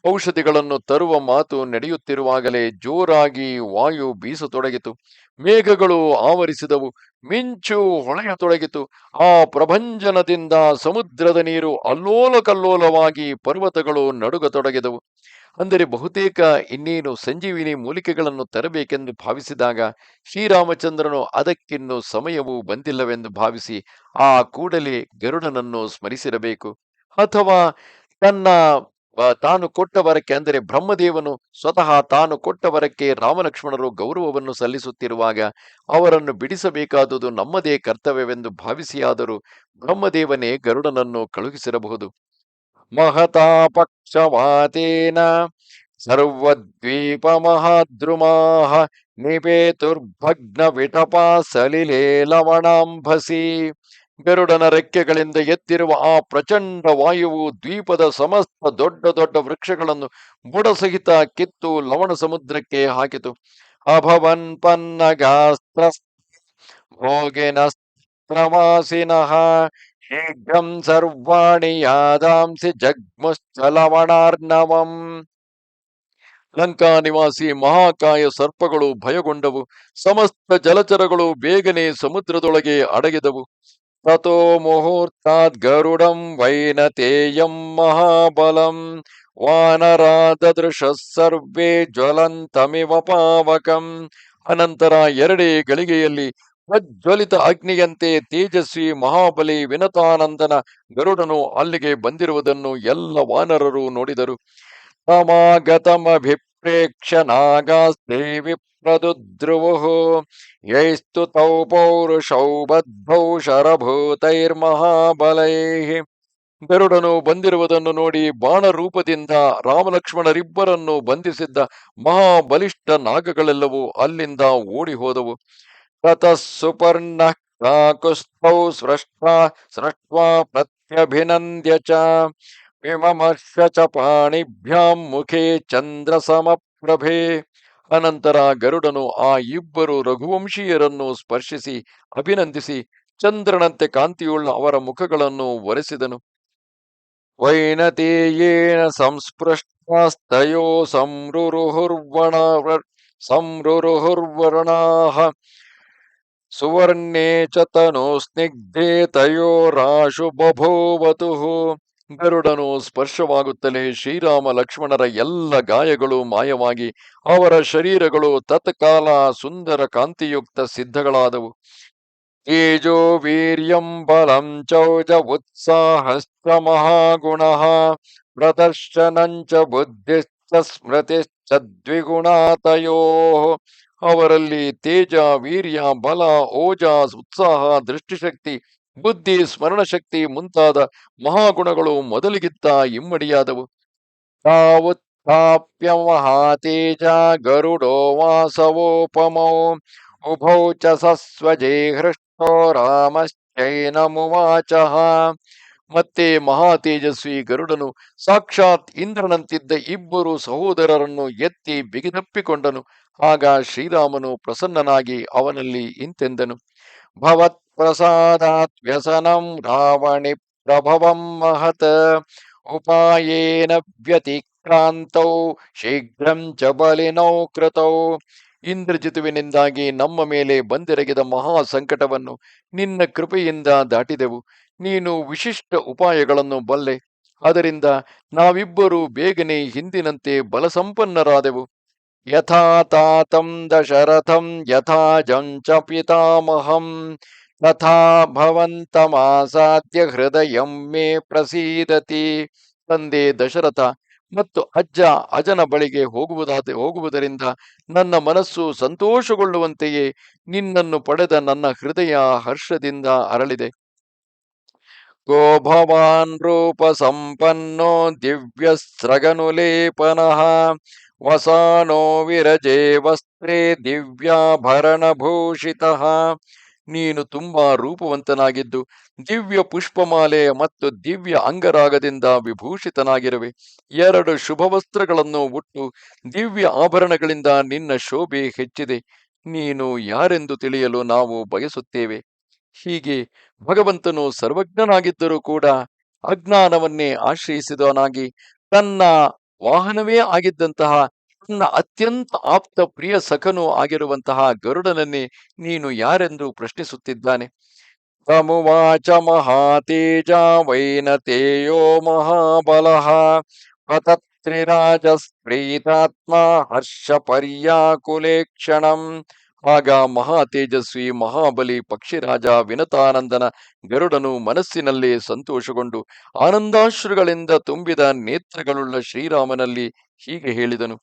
ಔಷಧಿಗಳನ್ನು ತರುವ ಮಾತು ನಡೆಯುತ್ತಿರುವಾಗಲೇ ಜೋರಾಗಿ ವಾಯು ಬೀಸತೊಡಗಿತು. ಮೇಘಗಳು ಆವರಿಸಿದವು. ಮಿಂಚು ಹೊಳೆಯತೊಡಗಿತು. ಆ ಪ್ರಭಂಜನದಿಂದ ಸಮುದ್ರದ ನೀರು ಅಲ್ಲೋಲ ಕಲ್ಲೋಲವಾಗಿ ಪರ್ವತಗಳು ನಡುಗತೊಡಗಿದವು. ಅಂದರೆ ಬಹುತೇಕ ಇನ್ನೇನು ಸಂಜೀವಿನಿ ಮೂಲಿಕೆಗಳನ್ನು ತರಬೇಕೆಂದು ಭಾವಿಸಿದಾಗ ಶ್ರೀರಾಮಚಂದ್ರನು ಅದಕ್ಕಿನ್ನು ಸಮಯವೂ ಬಂದಿಲ್ಲವೆಂದು ಭಾವಿಸಿ ಆ ಕೂಡಲೇ ಗರುಡನನ್ನು ಸ್ಮರಿಸಿರಬೇಕು. ಅಥವಾ ತನ್ನ ತಾನು ಕೊಟ್ಟ ವರಕ್ಕೆ ಅಂದರೆ ಬ್ರಹ್ಮದೇವನು ಸ್ವತಃ ತಾನು ಕೊಟ್ಟ ವರಕ್ಕೆ ರಾಮಲಕ್ಷ್ಮಣರು ಗೌರವವನ್ನು ಸಲ್ಲಿಸುತ್ತಿರುವಾಗ ಅವರನ್ನು ಬಿಡಿಸಬೇಕಾದುದು ನಮ್ಮದೇ ಕರ್ತವ್ಯವೆಂದು ಭಾವಿಸಿಯಾದರೂ ಬ್ರಹ್ಮದೇವನೇ ಗರುಡನನ್ನು ಕಳುಹಿಸಿರಬಹುದು. ಮಹತಾ ಪಕ್ಷವಾತೇನ ಸರ್ವದ್ವೀಪ ಮಹಾದ್ರುಮಾಹ ನಿಪೇತುರ್ಭಗ್ನ ವಿಟಪಾ ಸಲಿಲೇ ಲವಣಾಂಭಸಿ ಗರುಡನ ರೆಕ್ಕೆಗಳಿಂದ ಎತ್ತಿರುವ ಆ ಪ್ರಚಂಡ ವಾಯುವು ದ್ವೀಪದ ಸಮಸ್ತ ದೊಡ್ಡ ದೊಡ್ಡ ವೃಕ್ಷಗಳನ್ನು ಬುಡಸಹಿತ ಕಿತ್ತು ಲವಣ ಸಮುದ್ರಕ್ಕೆ ಹಾಕಿತು. ಅಭವನ್ ಪನ್ನಗಾಸ್ತ್ರ ಪ್ರವಾಸಿನಃ ಶೀಘ್ರಂ ಸರ್ವಾಣಿ ಯಾದಾಂಸಿ ಜಗ್ಮುಶ್ಚಲವಣಾರ್ಣವಂ ಲಂಕಾ ನಿವಾಸಿ ಮಹಾಕಾಯ ಸರ್ಪಗಳು ಭಯಗೊಂಡವು. ಸಮಸ್ತ ಜಲಚರಗಳು ಬೇಗನೆ ಸಮುದ್ರದೊಳಗೆ ಅಡಗಿದವು. ತಥೋ ಮುಹೂರ್ತಾದ್ ಗರುಡಂ ವೈನತೇಯಂ ಮಹಾಬಲಂ ಸರ್ವೇ ಜ್ವಲಂತಮಿವ ಪಾವಕಂ ಅನಂತರ ಎರಡೇ ಗಳಿಗೆಯಲ್ಲಿ ಪ್ರಜ್ವಲಿತ ಅಗ್ನಿಯಂತೆ ತೇಜಸ್ವಿ ಮಹಾಬಲಿ ವಿನತಾನಂದನ ಗರುಡನು ಅಲ್ಲಿಗೆ ಬಂದಿರುವುದನ್ನು ಎಲ್ಲ ವಾನರರು ನೋಡಿದರು. ತಮಾಗತಮಭಿಪ್ರೇಕ್ಷ್ಯ ನಾಗಾಸ್ತೆ ವಿಪ್ರದುದ್ರುವುಃ ಯೈಸ್ತು ತೌ ಪೌರುಷೌ ಬದ್ಧೌ ಶರಭೂತೈರ್ಮಹಾಬಲೈಃ ಗರುಡನು ಬಂದಿರುವುದನ್ನು ನೋಡಿ ಬಾಣ ರೂಪದಿಂದ ರಾಮಲಕ್ಷ್ಮಣರಿಬ್ಬರನ್ನು ಬಂಧಿಸಿದ್ದ ಮಹಾಬಲಿಷ್ಠ ನಾಗಗಳೆಲ್ಲವೂ ಅಲ್ಲಿಂದ ಓಡಿ ಹೋದವು ತತಃ ಸುಪರ್ಣ ಕಾಕುಸ್ತೌ ಸೃಷ್ಟ ಸೃಷ್ಟ ಪ್ರತ್ಯಭಿನಂದ್ಯ ಚ. ವಿಮಮರ್ಶ ಚ ಮುಖೇ ಚಂದ್ರ ಸಮಪ್ರಭೆ ಅನಂತರ ಗರುಡನು ಆ ಇಬ್ಬರು ರಘುವಂಶೀಯರನ್ನು ಸ್ಪರ್ಶಿಸಿ ಅಭಿನಂದಿಸಿ ಚಂದ್ರನಂತೆ ಕಾಂತಿಯುಳ್ಳ ಅವರ ಮುಖಗಳನ್ನು ಒರೆಸಿದನು ವೈನತೇಯೇನ ಸಂಸ್ಪೃಷ್ಟಸ್ತಯೋ ಸಂರುರುಹುರ್ವಣ ಸಂರುರುಹುರ್ವರ್ಣಾಃ ಸುವರ್ಣೇ ಚ ಸ್ನಿಗ್ಧೇ ತಯೋರಾಶು ಬಭೂವತುಃ ಗರುಡನು ಸ್ಪರ್ಶವಾಗುತ್ತಲೇ ಶ್ರೀರಾಮ, ಲಕ್ಷ್ಮಣರ ಎಲ್ಲ ಗಾಯಗಳು ಮಾಯವಾಗಿ ಅವರ ಶರೀರಗಳು ತತ್ಕಾಲ ಸುಂದರ ಕಾಂತಿಯುಕ್ತ ಸಿದ್ಧಗಳಾದವು. ತೇಜೋ ವೀರ್ಯಂ ಬಲಂ ಚೌಜ ಉತ್ಸಾಹಶ್ಚ ಮಹಾಗುಣ ಪ್ರದರ್ಶನಂಚ ಬುದ್ಧಿಶ್ಚ ಸ್ಮೃತಿಶ್ಚ ದ್ವಿಗುಣಾತಯೋ. ಅವರಲ್ಲಿ ತೇಜ, ವೀರ್ಯ, ಬಲ, ಓಜ, ಉತ್ಸಾಹ, ದೃಷ್ಟಿಶಕ್ತಿ ಬುದ್ಧಿ, ಸ್ಮರಣಶಕ್ತಿ ಮುಂತಾದ ಮಹಾಗುಣಗಳು ಮೊದಲಿಗಿತ್ತ ಇಮ್ಮಡಿಯಾದವು. ತಾವುತ್ಥಾಪ್ಯ ಮಹಾತೇಜ ಗರುಡೋ ವಾಸವೋಪಮೋ ಉಭೌ ಚ ಸಸ್ವಜೇ ಹೃಷ್ಟೋ ರಾಮಶ್ಚೈನಮುವಾಚ ಮತ್ತೆ ಮಹಾ ತೇಜಸ್ವಿ ಗರುಡನು ಸಾಕ್ಷಾತ್ ಇಂದ್ರನಂತಿದ್ದ ಇಬ್ಬರು ಸಹೋದರರನ್ನು ಎತ್ತಿ ಬಿಗಿದಪ್ಪಿಕೊಂಡನು. ಆಗ ಶ್ರೀರಾಮನು ಪ್ರಸನ್ನನಾಗಿ ಅವನಲ್ಲಿ ಇಂತೆಂದನು. ಭವತ್ ಪ್ರಸಾದಾತ್ ವ್ಯಸನಂ ರಾವಣಿ ಪ್ರಭವಂ ಮಹತ ಉಪಾಯೇನ ವ್ಯತಿಕ್ರಾಂತೌ ಶೀಘ್ರಂ ಚ ಬಲಿನೌ ಕೃತೌ ಇಂದ್ರಜಿತುವಿನಿಂದಾಗಿ ನಮ್ಮ ಮೇಲೆ ಬಂದೆರಗಿದ ಮಹಾ ಸಂಕಟವನ್ನು ನಿನ್ನ ಕೃಪೆಯಿಂದ ದಾಟಿದೆವು. ನೀನು ವಿಶಿಷ್ಟ ಉಪಾಯಗಳನ್ನು ಬಲ್ಲೆ. ಅದರಿಂದ ನಾವಿಬ್ಬರೂ ಬೇಗನೆ ಹಿಂದಿನಂತೆ ಬಲಸಂಪನ್ನರಾದೆವು. ಯಥಾ ತಾತಂ ದಶರಥಂ ಜಂಚ ಪಿತಾಮಹಂ ತಥಾ ಭವಂತಮಾಸಾದ್ಯ ಹೃದಯಂ ಮೇ ಪ್ರಸೀದತಿ ತಂದೆ ದಶರಥ ಮತ್ತು ಅಜ್ಜ ಅಜನ ಬಳಿಗೆ ಹೋಗುವುದಾದ, ಹೋಗುವುದರಿಂದ ನನ್ನ ಮನಸ್ಸು ಸಂತೋಷಗೊಳ್ಳುವಂತೆಯೇ ನಿನ್ನನ್ನು ಪಡೆದ ನನ್ನ ಹೃದಯ ಹರ್ಷದಿಂದ ಅರಳಿದೆ. ಗೋಭವಾನ್ ರೂಪ ಸಂಪನ್ನೋ ದಿವ್ಯ ಸ್ರಗನುಲೇಪನಃ ವಸಾನೋ ವಿರಜೆ ವಸ್ತ್ರೇ ದಿವ್ಯಾಭರಣ ಭೂಷಿತಃ ನೀನು ತುಂಬಾ ರೂಪವಂತನಾಗಿದ್ದು ದಿವ್ಯ ಪುಷ್ಪಮಾಲೆ ಮತ್ತು ದಿವ್ಯ ಅಂಗರಾಗದಿಂದ ವಿಭೂಷಿತನಾಗಿರುವೆ. ಎರಡು ಶುಭ ವಸ್ತ್ರಗಳನ್ನು ಉಟ್ಟು ದಿವ್ಯ ಆಭರಣಗಳಿಂದ ನಿನ್ನ ಶೋಭೆ ಹೆಚ್ಚಿದೆ. ನೀನು ಯಾರೆಂದು ತಿಳಿಯಲು ನಾವು ಬಯಸುತ್ತೇವೆ. ಹೀಗೆ ಭಗವಂತನು ಸರ್ವಜ್ಞನಾಗಿದ್ದರೂ ಕೂಡ ಅಜ್ಞಾನವನ್ನೇ ಆಶ್ರಯಿಸಿದವನಾಗಿ ತನ್ನ ವಾಹನವೇ ಆಗಿದ್ದಂತಹ ನನ್ನ ಅತ್ಯಂತ ಆಪ್ತ ಪ್ರಿಯ ಸಖನು ಆಗಿರುವಂತಹ ಗರುಡನನ್ನೇ ನೀನು ಯಾರೆಂದು ಪ್ರಶ್ನಿಸುತ್ತಿದ್ದಾನೆ? ತಮುವಾಚ ಮಹಾತೇಜ ವೈನತೇಯೋ ಮಹಾಬಲಃ ಪತತ್ರಿರಾಜ ಪ್ರೀತಾತ್ಮ ಹರ್ಷ ಪರ್ಯಾಕುಲೇ ಕ್ಷಣಂ ಆಗ ಮಹಾ ತೇಜಸ್ವಿ, ಮಹಾಬಲಿ ಪಕ್ಷಿರಾಜ ವಿನತಾನಂದನ ಗರುಡನು ಮನಸ್ಸಿನಲ್ಲಿ ಸಂತೋಷಗೊಂಡು ಆನಂದಾಶ್ರುಗಳಿಂದ ತುಂಬಿದ ನೇತ್ರಗಳುಳ್ಳ ಶ್ರೀರಾಮನಲ್ಲಿ ಹೀಗೆ ಹೇಳಿದನು.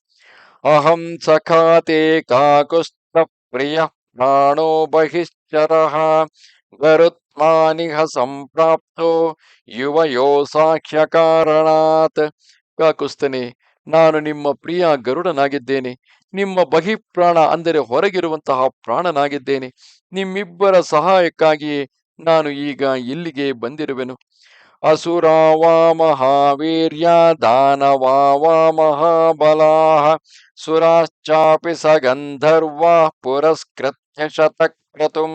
ಅಹಂ ಸಖಾತೆ ಕಾಕುಸ್ತ ಪ್ರಿಯ ಪ್ರಾಣೋ ಬಹಿಶ್ಚರ, ಗರುತ್ಮಾನಿಹ ಸಂಪ್ರಾಪ್ತೋ, ಯುವಯೋ ಸಾಕ್ಷ್ಯ ಕಾರಣಾತ್ ಕಾಕುಸ್ತನೆ ನಾನು ನಿಮ್ಮ ಪ್ರಿಯ ಗರುಡನಾಗಿದ್ದೇನೆ. ನಿಮ್ಮ ಬಹಿಪ್ರಾಣ ಅಂದರೆ ಹೊರಗಿರುವಂತಹ ಪ್ರಾಣನಾಗಿದ್ದೇನೆ. ನಿಮ್ಮಿಬ್ಬರ ಸಹಾಯಕ್ಕಾಗಿಯೇ ನಾನು ಈಗ ಇಲ್ಲಿಗೆ ಬಂದಿರುವೆನು. ಅಸುರಾವಾ ಮಹಾವೀರ್ಯ ದಾನವಾವಾ ಮಹಾಬಲಾಹ ಸುರಾಶ್ಚಾಪಿ ಸ ಗಂಧರ್ವ ಪುರಸ್ಕೃತ್ಯ ಶತಕ್ರತುಂ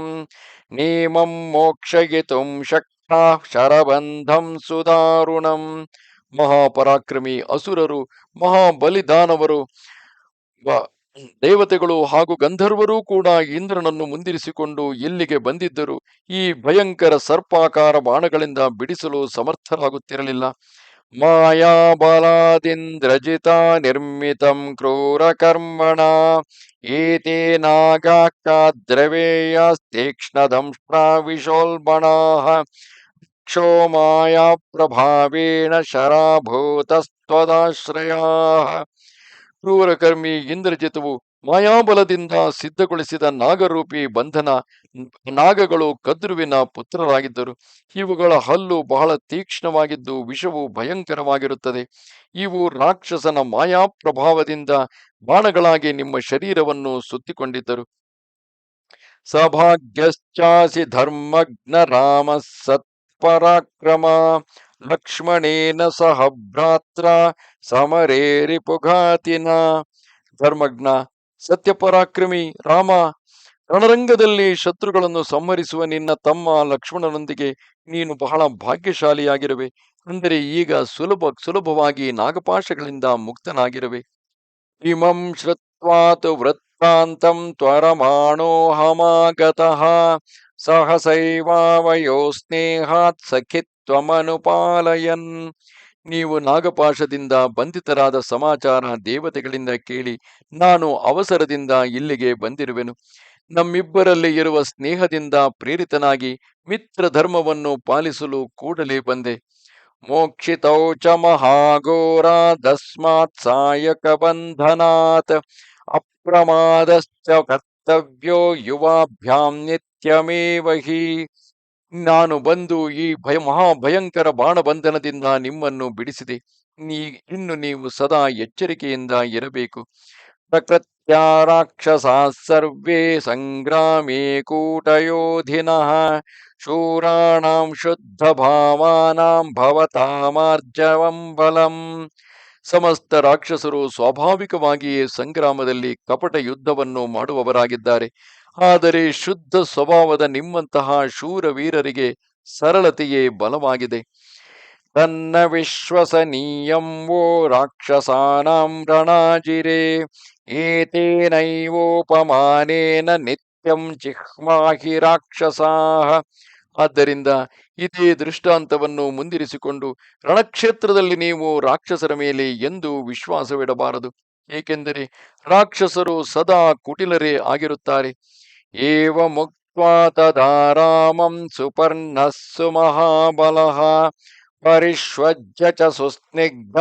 ನೇಮಂ ಮೋಕ್ಷಯಿತುಂ ಶಕ್ತ ಶರಬಂಧಂ ಸುದಾರುಣಂ ಮಹಾಪರಾಕ್ರಮಿ ಅಸುರರು, ಮಹಾಬಲಿದಾನವರು ದೇವತೆಗಳು ಹಾಗೂ ಗಂಧರ್ವರೂ ಕೂಡ ಇಂದ್ರನನ್ನು ಮುಂದಿರಿಸಿಕೊಂಡು ಇಲ್ಲಿಗೆ ಬಂದಿದ್ದರು? ಈ ಭಯಂಕರ ಸರ್ಪಾಕಾರ ಬಾಣಗಳಿಂದ ಬಿಡಿಸಲು ಸಮರ್ಥರಾಗುತ್ತಿರಲಿಲ್ಲ. ಮಾಯಾಬಲಾದಿಂದ್ರಜಿತ ನಿರ್ಮಿತಂ ಕ್ರೂರ ಕರ್ಮಣ ಏತೇ ತೀಕ್ಷ್ಣ ವಿಶೋಲ್ಬಣಾಃ ಕ್ಷೋ ಪ್ರಭಾವೇಣ ಶರಾಭೂತಸ್ತ್ವದಾಶ್ರಯಾಃ ಕ್ರೂರಕರ್ಮಿ ಇಂದ್ರಜಿತವು ಮಾಯಾಬಲದಿಂದ ಸಿದ್ಧಗೊಳಿಸಿದ ನಾಗರೂಪಿ ಬಂಧನ, ನಾಗಗಳು ಕದ್ರುವಿನ ಪುತ್ರರಾಗಿದ್ದರು. ಇವುಗಳ ಹಲ್ಲು ಬಹಳ ತೀಕ್ಷ್ಣವಾಗಿದ್ದು ವಿಷವು ಭಯಂಕರವಾಗಿರುತ್ತದೆ. ಇವು ರಾಕ್ಷಸನ ಮಾಯಾ ಪ್ರಭಾವದಿಂದ ಬಾಣಗಳಾಗಿ ನಿಮ್ಮ ಶರೀರವನ್ನು ಸುತ್ತಿಕೊಂಡಿದ್ದರು. ಸಭಾಗ್ಯಶ್ಚಾಸಿ ಧರ್ಮಜ್ಞ ರಾಮ ಸತ್ಪರಾಕ್ರಮ ಲಕ್ಷ್ಮಣೇನ ಸಹ ಭ್ರಾತ್ರ ಧರ್ಮಜ್ಞ, ಸತ್ಯಪರಾಕ್ರಮಿ ರಾಮ, ರಣರಂಗದಲ್ಲಿ ಶತ್ರುಗಳನ್ನು ಸಂಹರಿಸುವ ನಿನ್ನ ತಮ್ಮ ಲಕ್ಷ್ಮಣನೊಂದಿಗೆ ನೀನು ಬಹಳ ಭಾಗ್ಯಶಾಲಿಯಾಗಿರುವೆ. ಅಂದರೆ ಈಗ ಸುಲಭ, ಸುಲಭವಾಗಿ ನಾಗಪಾಶಗಳಿಂದ ಮುಕ್ತನಾಗಿರುವೆ. ಇಮಂ ಶ್ರುತ್ವಾತು ವೃತ್ತಾಂತಂ ತ್ವರಮಾಣೋಹಮಾಗತಃ. ಸಹಸೈವಾವಯೋ ಸ್ನೇಹಾತ್ ಸಖಿತ್ವಮನುಪಾಲಯನ್. ನೀವು ನಾಗಪಾಶದಿಂದ ಬಂಧಿತರಾದ ಸಮಾಚಾರ ದೇವತೆಗಳಿಂದ ಕೇಳಿ ನಾನು ಅವಸರದಿಂದ ಇಲ್ಲಿಗೆ ಬಂದಿರುವೆನು. ನಮ್ಮಿಬ್ಬರಲ್ಲಿ ಇರುವ ಸ್ನೇಹದಿಂದ ಪ್ರೇರಿತನಾಗಿ ಮಿತ್ರ ಧರ್ಮವನ್ನು ಪಾಲಿಸಲು ಕೂಡಲೇ ಬಂದೆ. ಮೋಕ್ಷಿತೌ ಚ ಮಹಾಘೋರಾದಸ್ಮಾತ್ ಸಾಯಕ ಬಂಧನಾತ್. ಅಪ್ರಮಾದಶ್ಚ ಕರ್ತವ್ಯೋ ಯುವಾಭ್ಯಾಂ ನಿತ್ಯಮೇವ ಹಿ. ನಾನು ಬಂದು ಈ ಭಯ ಮಹಾಭಯಂಕರ ಬಾಣಬಂಧನದಿಂದ ನಿಮ್ಮನ್ನು ಬಿಡಿಸಿದೆ. ನೀ, ಇನ್ನು ನೀವು ಸದಾ ಎಚ್ಚರಿಕೆಯಿಂದ ಇರಬೇಕು. ಪ್ರಕೃತ್ಯ ರಾಕ್ಷಸಾ ಸರ್ವೇ ಸಂಗ್ರಾಮೇ ಕೂಟಯೋಧಿನಃ. ಶೂರಾಣಾಂ ಶುದ್ಧ ಭಾವಾನಾಂ ಭವತಾಮಾರ್ಜವಂ ಬಲಂ. ಸಮಸ್ತ ರಾಕ್ಷಸರು ಸ್ವಾಭಾವಿಕವಾಗಿಯೇ ಸಂಗ್ರಾಮದಲ್ಲಿ ಕಪಟ ಯುದ್ಧವನ್ನು ಮಾಡುವವರಾಗಿದ್ದಾರೆ. ಆದರೆ ಶುದ್ಧ ಸ್ವಭಾವದ ನಿಮ್ಮಂತಹ ಶೂರವೀರರಿಗೆ ಸರಳತೆಯೇ ಬಲವಾಗಿದೆ. ತನ್ನ ವಿಶ್ವಸನೀಯಂ ವೋ ರಾಕ್ಷಸಾನಾಂ ರಣಾಜಿರೆ, ಏತೇನೈವೋಪಮಾನೇನ ನಿತ್ಯಂ ಚಿಹ್ಮಾಹಿ ರಾಕ್ಷಸಾಃ. ಆದ್ದರಿಂದ ಇದೇ ದೃಷ್ಟಾಂತವನ್ನು ಮುಂದಿರಿಸಿಕೊಂಡು ರಣಕ್ಷೇತ್ರದಲ್ಲಿ ನೀವು ರಾಕ್ಷಸರ ಮೇಲೆ ಎಂದು ವಿಶ್ವಾಸವಿಡಬಾರದು. ಏಕೆಂದರೆ ರಾಕ್ಷಸರು ಸದಾ ಕುಟಿಲರೇ ಆಗಿರುತ್ತಾರೆ. ಏವ ಮುಕ್ತ್ವಾ ತದಾರಾಮಂ ಸುಪರ್ಣಸ್ಸು ಮಹಾಬಲಃ ಪರಿಶ್ವಜ್ಯ ಚ ಸುಸ್ನಿಗ್ಧ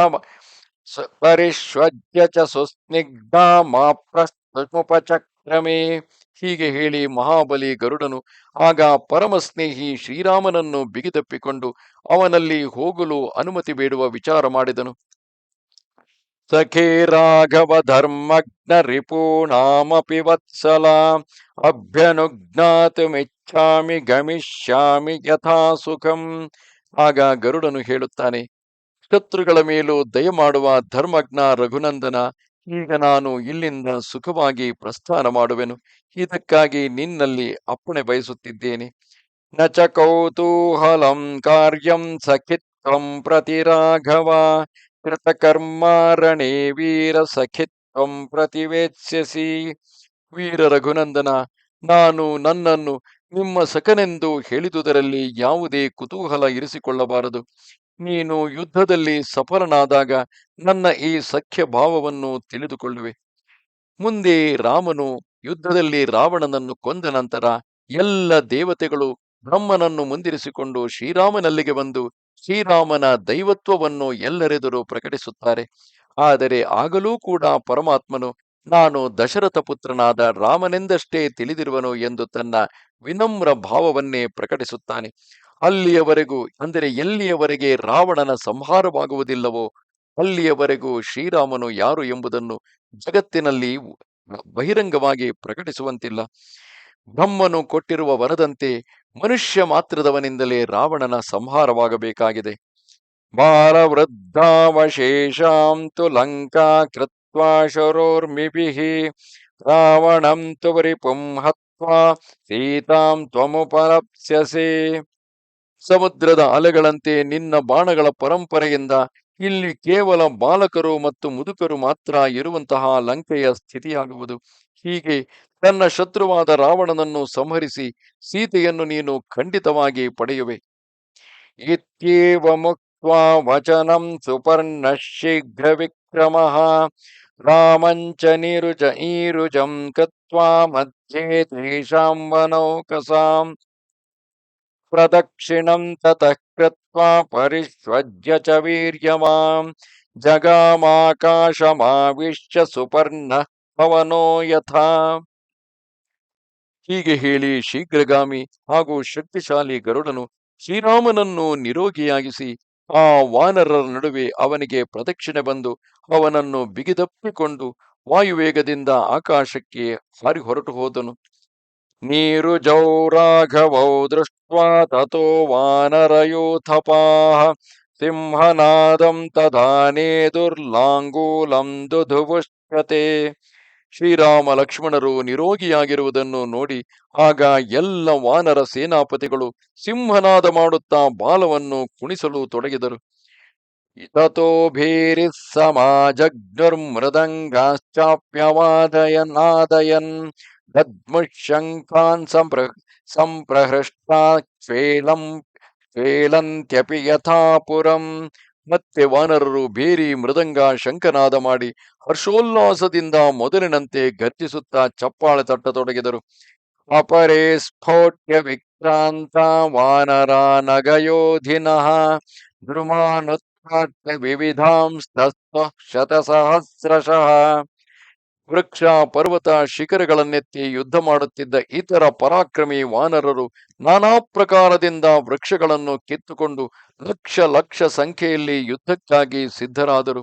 ಪರಿಷ್ವಜ್ಯ ಚ ಸುಸ್ನಿಗ್ಧ ಮಾಪ್ರಸ್ತುಪಚಕ್ರಮೇ ಹೀಗೆ ಹೇಳಿ ಮಹಾಬಲಿ ಗರುಡನು ಆಗ ಪರಮಸ್ನೇಹಿ ಶ್ರೀರಾಮನನ್ನು ಬಿಗಿದಪ್ಪಿಕೊಂಡು ಅವನಲ್ಲಿ ಹೋಗಲು ಅನುಮತಿ ಬೇಡುವ ವಿಚಾರ ಮಾಡಿದನು. ಸಖೇ ರಾಘವ ಧರ್ಮಜ್ಞ ರಿಪೂಣಾಮಪಿ ವತ್ಸಲ ಅಭ್ಯನುಜ್ಞಾತುಮಿಚ್ಛಾಮಿ ಗಮಿಷ್ಯಾಮಿ ಯಥಾ ಸುಖಂ. ಆಗ ಗರುಡನು ಹೇಳುತ್ತಾನೆ, ಶತ್ರುಗಳ ಮೇಲೂ ದಯಮಾಡುವ ಧರ್ಮಜ್ಞ ರಘುನಂದನ ಈಗ ನಾನು ಇಲ್ಲಿಂದ ಸುಖವಾಗಿ ಪ್ರಸ್ಥಾನ ಮಾಡುವೆನು. ಇದಕ್ಕಾಗಿ ನಿನ್ನಲ್ಲಿ ಅಪ್ಪಣೆ ಬಯಸುತ್ತಿದ್ದೇನೆ. ನ ಚ ಕೌತೂಹಲಂ ಕಾರ್ಯಂ ಸಖಿತ್ವಂ ಪ್ರತಿ ರಾಘವ. ಕೃತಕರ್ಮಾರಣೆ ವೀರ ಸಖಿತ್ವಂ ಪ್ರತಿವೇತ್ಸ್ಯಸಿ ವೀರ ರಘುನಂದನ, ನಾನು ನನ್ನನ್ನು ನಿಮ್ಮ ಸಖನೆಂದು ಹೇಳಿದುದರಲ್ಲಿ ಯಾವುದೇ ಕುತೂಹಲ ಇರಿಸಿಕೊಳ್ಳಬಾರದು. ನೀನು ಯುದ್ಧದಲ್ಲಿ ಸಫಲನಾದಾಗ ನನ್ನ ಈ ಸಖ್ಯ ಭಾವವನ್ನು ತಿಳಿದುಕೊಳ್ಳುವೆ. ಮುಂದೆ ರಾಮನು ಯುದ್ಧದಲ್ಲಿ ರಾವಣನನ್ನು ಕೊಂದ ನಂತರ ಎಲ್ಲ ದೇವತೆಗಳು ಬ್ರಹ್ಮನನ್ನು ಮುಂದಿರಿಸಿಕೊಂಡು ಶ್ರೀರಾಮನಲ್ಲಿಗೆ ಬಂದು ಶ್ರೀರಾಮನ ದೈವತ್ವವನ್ನು ಎಲ್ಲರೆದುರು ಪ್ರಕಟಿಸುತ್ತಾರೆ. ಆದರೆ ಆಗಲೂ ಕೂಡ ಪರಮಾತ್ಮನು, ನಾನು ದಶರಥ ಪುತ್ರನಾದ ರಾಮನೆಂದಷ್ಟೇ ತಿಳಿದಿರುವನು ಎಂದು ತನ್ನ ವಿನಮ್ರ ಭಾವವನ್ನೇ ಪ್ರಕಟಿಸುತ್ತಾನೆ. ಅಲ್ಲಿಯವರೆಗೂ, ಅಂದರೆ ಎಲ್ಲಿಯವರೆಗೆ ರಾವಣನ ಸಂಹಾರವಾಗುವುದಿಲ್ಲವೋ, ಅಲ್ಲಿಯವರೆಗೂ ಶ್ರೀರಾಮನು ಯಾರು ಎಂಬುದನ್ನು ಜಗತ್ತಿನಲ್ಲಿ ಬಹಿರಂಗವಾಗಿ ಪ್ರಕಟಿಸುವಂತಿಲ್ಲ. ಬ್ರಹ್ಮನು ಕೊಟ್ಟಿರುವ ವರದಂತೆ ಮನುಷ್ಯ ಮಾತ್ರದವನಿಂದಲೇ ರಾವಣನ ಸಂಹಾರವಾಗಬೇಕಾಗಿದೆ. ಬಾಲವೃದ್ಧಾವಶೇಷಾಂ ತು ಲಂಕಾ ಕೃತ್ವಾ ಶರೋರ್ಮಿಭಿಃ, ರಾವಣಂ ತು ಸೀತಾಂ ತ್ವಮುಪಲಪ್ಸ್ಯಸೆ. ಸಮುದ್ರದ ಅಲೆಗಳಂತೆ ನಿನ್ನ ಬಾಣಗಳ ಪರಂಪರೆಯಿಂದ ಇಲ್ಲಿ ಕೇವಲ ಬಾಲಕರು ಮತ್ತು ಮುದುಕರು ಮಾತ್ರ ಇರುವಂತಹ ಲಂಕೆಯ ಸ್ಥಿತಿಯಾಗುವುದು. ಹೀಗೆ ತನ್ನ ಶತ್ರುವಾದ ರಾವಣನನ್ನು ಸಂಹರಿಸಿ ಸೀತೆಯನ್ನು ನೀನು ಖಂಡಿತವಾಗಿ ಪಡೆಯುವೆ. ಇತ್ಯೇವ ಮುಕ್ತ ವಚನಂ ಸುಪರ್ಣ ಶೀಘ್ರ ವಿಕ್ರಮ. ರಾಮಂಚ ನೀರುಜ ಈರುಜಂ ಕತ್ವಾ ಮಧ್ಯೆ ತೇಷಾಂ ವನೌಕಸಾಂ ಪ್ರದಕ್ಷಿಣಂ ತತಃ ಪರಿಸ್ವಜ್ಯ ಚ ವೀರ್ಯಮಾಂ ಜಗಾಮಾಕಾಶಮಾವಿಶ್ಯ ಸುಪರ್ಣ ಭವನೋ ಯಥಾ ಹೀಗೆ ಹೇಳಿ ಶೀಘ್ರಗಾಮಿ ಹಾಗೂ ಶಕ್ತಿಶಾಲಿ ಗರುಡನು ಶ್ರೀರಾಮನನ್ನು ನಿರೋಗಿಯಾಗಿಸಿ ಆ ವಾನರರ ನಡುವೆ ಅವನಿಗೆ ಪ್ರದಕ್ಷಿಣೆ ಬಂದು ಅವನನ್ನು ಬಿಗಿದಪ್ಪಿಕೊಂಡು ವಾಯುವೇಗದಿಂದ ಆಕಾಶಕ್ಕೆ ಹಾರಿ ಹೊರಟು ಹೋದನು. ನೀರುಜೌ ರಾಘವೌ ದೃಷ್ಟ್ವಾ ತಥೋ ವಾನರಯೋಥಪಾಹ ಸಿಂಹನಾದಂ ತದಾನೇ ದುರ್ಲಾಂಗೂಲಂ ದುಧುವುಷ್ಯತೆ ಶ್ರೀರಾಮ ಲಕ್ಷ್ಮಣರು ನಿರೋಗಿಯಾಗಿರುವುದನ್ನು ನೋಡಿ ಆಗ ಎಲ್ಲ ವಾನರ ಸೇನಾಪತಿಗಳು ಸಿಂಹನಾದ ಮಾಡುತ್ತಾ ಬಾಲವನ್ನು ಕುಣಿಸಲು ತೊಡಗಿದರು. ತಥೋ ಭೇರಿ ಸಮಾಜಗ್ನುರ್ಮೃದಂಗಾಶ್ಚಾಪ್ಯವಾದಯನ್ನಾದಯನ್ ದದ್ಮುಶಂಕಾನ್ ಸಂಪ್ರ ಶ್ವೇಲಂ ಶ್ವೇಲಂತ್ಯಪಿ ಯಥಾಪುರಂ ಮತ್ತೆ ವಾನರರು ಬೇರಿ ಮೃದಂಗ ಶಂಕನಾದ ಮಾಡಿ ಹರ್ಷೋಲ್ಲಾಸದಿಂದ ಮೊದಲಿನಂತೆ ಗರ್ಜಿಸುತ್ತಾ ಚಪ್ಪಾಳೆ ತಟ್ಟತೊಡಗಿದರು. ಅಪರೇ ಸ್ಫೋಟ್ಯ ವಿಕ್ರಾಂತ ವಾನರ ನಗಯೋಧಿನಃ ವಿವಿಧಾಂ ವಿವಿಧಾಂಸ್ತಸ್ತ ಶತಸಹಸ್ರಶಃ ವೃಕ್ಷ, ಪರ್ವತ, ಶಿಖರಗಳನ್ನೆತ್ತಿ ಯುದ್ಧ ಮಾಡುತ್ತಿದ್ದ ಇತರ ಪರಾಕ್ರಮಿ ವಾನರರು ನಾನಾ ಪ್ರಕಾರದಿಂದ ವೃಕ್ಷಗಳನ್ನು ಕಿತ್ತುಕೊಂಡು ಲಕ್ಷ ಲಕ್ಷ ಸಂಖ್ಯೆಯಲ್ಲಿ ಯುದ್ಧಕ್ಕಾಗಿ ಸಿದ್ಧರಾದರು.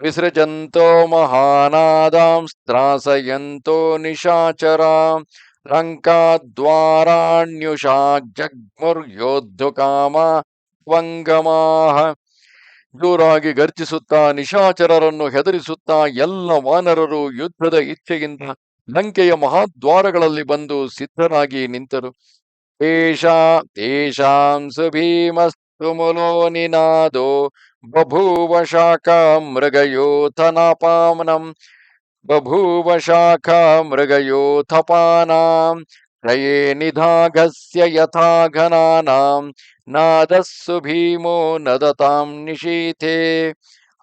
ವಿಸೃಜಂತೋ ಮಹಾನಾದಾಂ ಸ್ತ್ರಾಸಯಂತೋ ನಿಶಾಚರ ಲಂಕಾದ್ವಾರಾಣ್ಯುಷಾ ಜಗ್ಮುರ್ಯೋದ್ಧುಕಾಮ ವಂಗಮಾಹ ಜೋರಾಗಿ ಗರ್ಜಿಸುತ್ತಾ, ನಿಶಾಚರರನ್ನು ಹೆದರಿಸುತ್ತಾ, ಎಲ್ಲ ವಾನರರು ಯುದ್ಧದ ಇಚ್ಛೆಯಿಂದ ಲಂಕೆಯ ಮಹಾದ್ವಾರಗಳಲ್ಲಿ ಬಂದು ಸಿದ್ಧರಾಗಿ ನಿಂತರು. ತೇಷಾ ತೇಷಾಂ ಸುಭೀಮಸ್ತು ಮುಲೋನಿನಾದೋ ಬಭೂವ ಶಾಖಾ ಮೃಗಯೋಥನಾಪಾಮನಂ ಬಭೂವ ಮೃಗಯೋಥಪಾನಾಂ ತ್ರಯೇ ನಿಧಾಗಸ್ಯ ಯಥಾ ಘನಾನಾಂ ನಾದಸ್ಸು ಭೀಮೋ ನದತಾಂ ನಿಶೀಥೆ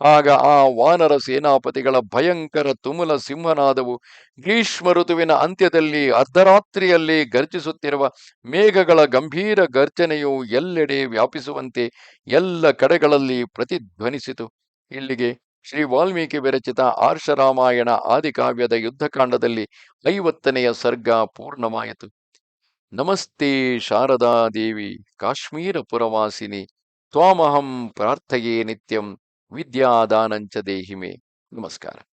ಆಗ ಆ ವಾನರ ಸೇನಾಪತಿಗಳ ಭಯಂಕರ ತುಮುಲ ಸಿಂಹನಾದವು ಗ್ರೀಷ್ಮ ಋತುವಿನ ಅಂತ್ಯದಲ್ಲಿ ಅರ್ಧರಾತ್ರಿಯಲ್ಲಿ ಗರ್ಜಿಸುತ್ತಿರುವ ಮೇಘಗಳ ಗಂಭೀರ ಗರ್ಜನೆಯು ಎಲ್ಲೆಡೆ ವ್ಯಾಪಿಸುವಂತೆ ಎಲ್ಲ ಕಡೆಗಳಲ್ಲಿ ಪ್ರತಿಧ್ವನಿಸಿತು. ಇಲ್ಲಿಗೆ ಶ್ರೀ ವಾಲ್ಮೀಕಿ ವಿರಚಿತ ಆರ್ಷರಾಮಾಯಣ ಆದಿಕಾವ್ಯದ ಯುದ್ಧಕಾಂಡದಲ್ಲಿ ಐವತ್ತನೆಯ ಸರ್ಗ ಪೂರ್ಣವಾಯಿತು. ನಮಸ್ತೆ ಶಾರದಾ ದೇವಿ, ಕಾಶ್ಮೀರ ಪುರವಾಸಿನಿ, ತ್ವಾಮಹಂ ಪ್ರಾರ್ಥಯೇ ನಿತ್ಯಂ ವಿದ್ಯಾದಾನಂಚ ದೇಹಿಮೆ. ನಮಸ್ಕಾರ.